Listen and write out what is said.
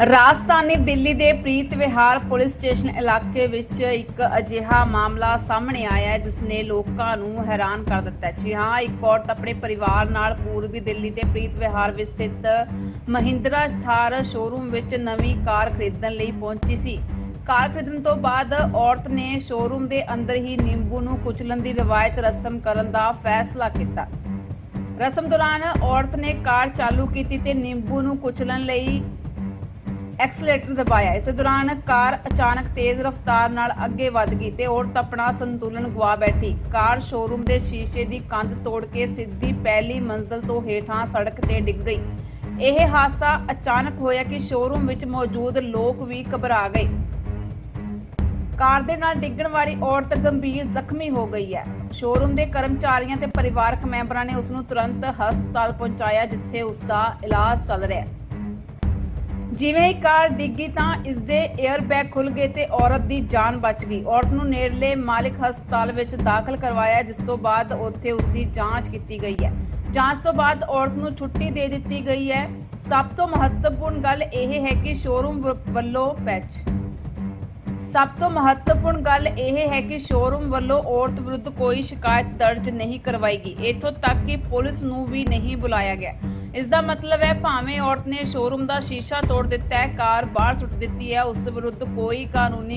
ਰਾਜਧਾਨੀ ਦਿੱਲੀ ਦੇ ਪ੍ਰੀਤ ਵਿਹਾਰ police station ਇਲਾਕੇ ਵਿੱਚ ਇੱਕ ਅਜਿਹਾ ਮਾਮਲਾ ਸਾਹਮਣੇ ਆਇਆ ਹੈ, ਜਿਸ ਨੇ ਲੋਕਾਂ ਨੂੰ ਹੈਰਾਨ ਕਰ ਦਿੱਤਾ ਜੀ ਹਾਂ, ਇੱਕ ਔਰਤ ਆਪਣੇ ਪਰਿਵਾਰ ਨਾਲ ਪੂਰਬੀ ਦਿੱਲੀ ਦੇ ਪ੍ਰੀਤ ਵਿਹਾਰ ਵਿੱਚ ਸਥਿਤ ਮਹਿੰਦਰਾ ਥਾਰ ਸ਼ੋਰੂਮ ਵਿੱਚ ਨਵੀਂ ਕਾਰ ਖਰੀਦਣ ਲਈ ਪਹੁੰਚੀ ਸੀ। ਕਾਰ ਖਰੀਦਣ ਤੋਂ ਬਾਅਦ ਔਰਤ ਨੇ ਸ਼ੋਰੂਮ ਦੇ ਅੰਦਰ ਹੀ ਨਿੰਬੂ ਨੂੰ ਕੁਚਲਣ ਦੀ ਰਵਾਇਤ ਰਸਮ ਕਰਨ ਦਾ ਫੈਸਲਾ ਕੀਤਾ। ਰਸਮ ਦੌਰਾਨ ਔਰਤ ਨੇ ਕਾਰ ਚਾਲੂ ਕੀਤੀ ਤੇ ਨਿੰਬੂ ਨੂੰ ਕੁਚਲਣ ਲਈ ਐਕਸਲੇਟਰ ਦਬਾਇਆ। ਇਸ ਦੌਰਾਨ ਕਾਰ ਅਚਾਨਕ ਤੇਜ਼ ਰਫ਼ਤਾਰ ਨਾਲ ਅੱਗੇ ਵੱਧ ਗਈ ਤੇ ਔਰਤ ਆਪਣਾ ਸੰਤੁਲਨ ਗਵਾ ਬੈਠੀ। ਕਾਰ ਸ਼ੋਰੂਮ ਦੇ ਸ਼ੀਸ਼ੇ ਦੀ ਕੰਧ ਤੋੜ ਕੇ ਸਿੱਧੀ ਪਹਿਲੀ ਮੰਜ਼ਲ ਤੋਂ ਹੇਠਾਂ ਸੜਕ ਤੇ ਡਿੱਗ ਗਈ। ਇਹ ਹਾਦਸਾ ਅਚਾਨਕ ਹੋਇਆ ਕਿ ਸ਼ੋਰੂਮ ਵਿੱਚ ਮੌਜੂਦ ਲੋਕ ਵੀ ਘਬਰਾ ਗਏ। ਕਾਰ ਦੇ ਨਾਲ ਡਿੱਗਣ ਵਾਲੀ ਔਰਤ ਗੰਭੀਰ ਜ਼ਖਮੀ ਹੋ ਗਈ ਹੈ। ਸ਼ੋਰੂਮ ਦੇ ਕਰਮਚਾਰੀਆਂ ਤੇ ਪਰਿਵਾਰਕ ਮੈਂਬਰਾਂ ਨੇ ਉਸ ਨੂੰ ਤੁਰੰਤ ਹਸਪਤਾਲ ਪਹੁੰਚਾਇਆ, ਜਿੱਥੇ ਉਸ ਦਾ ਇਲਾਜ ਚੱਲ ਰਿਹਾ ਹੈ। ਜਿਵੇਂ ਹੀ ਕਾਰ ਡਿੱਗੀ ਤਾਂ ਇਸ ਦੇ 에ਅਰ ਖੁੱਲ ਗਏ ਤੇ ਔਰਤ ਦੀ ਜਾਨ ਬਚ ਗਈ। ਔਰਤ ਨੂੰ ਨੇੜਲੇ ਮਾਲਿਕ ਹਸਪਤਾਲ ਵਿੱਚ ਦਾਖਲ ਕਰਵਾਇਆ, ਜਿਸ ਤੋਂ ਬਾਅਦ ਉੱਥੇ ਉਸ ਦੀ ਜਾਂਚ ਕੀਤੀ ਗਈ ਹੈ। ਜਾਂਚ ਤੋਂ ਬਾਅਦ ਔਰਤ ਨੂੰ ਛੁੱਟੀ ਦੇ ਦਿੱਤੀ ਗਈ ਹੈ। ਸਭ ਤੋਂ ਮਹੱਤਵਪੂਰਨ ਗੱਲ ਇਹ ਹੈ ਕਿ ਸ਼ੋਰੂਮ ਵੱਲੋਂ ਪੈਚ ਸਭ ਤੋਂ ਮਹੱਤਵਪੂਰਨ ਗੱਲ ਇਹ ਹੈ ਕਿ ਸ਼ੋਰੂਮ ਵੱਲੋਂ ਔਰਤ ਵਿਰੁੱਧ ਕੋਈ ਸ਼ਿਕਾਇਤ ਦਰਜ ਨਹੀਂ ਕਰਵਾਈ ਗਈ। ਇਥੋਂ ਤੱਕ ਕਿ ਪੁਲਿਸ ਨੂੰ ਵੀ ਨਹੀਂ ਬੁਲਾਇਆ ਗਿਆ। ਇਸ ਦਾ ਮਤਲਬ ਹੈ ਭਾਵੇਂ ਔਰਤ ਨੇ ਸ਼ੋਰੂਮ ਦਾ ਸ਼ੀਸ਼ਾ ਤੋੜ ਦਿੱਤਾ ਹੈ, ਕਾਰ ਬਾਹਰ ਸੁੱਟ ਦਿੱਤੀ ਹੈ, ਉਸ ਵਿਰੁੱਧ ਕੋਈ ਕਾਨੂੰਨੀ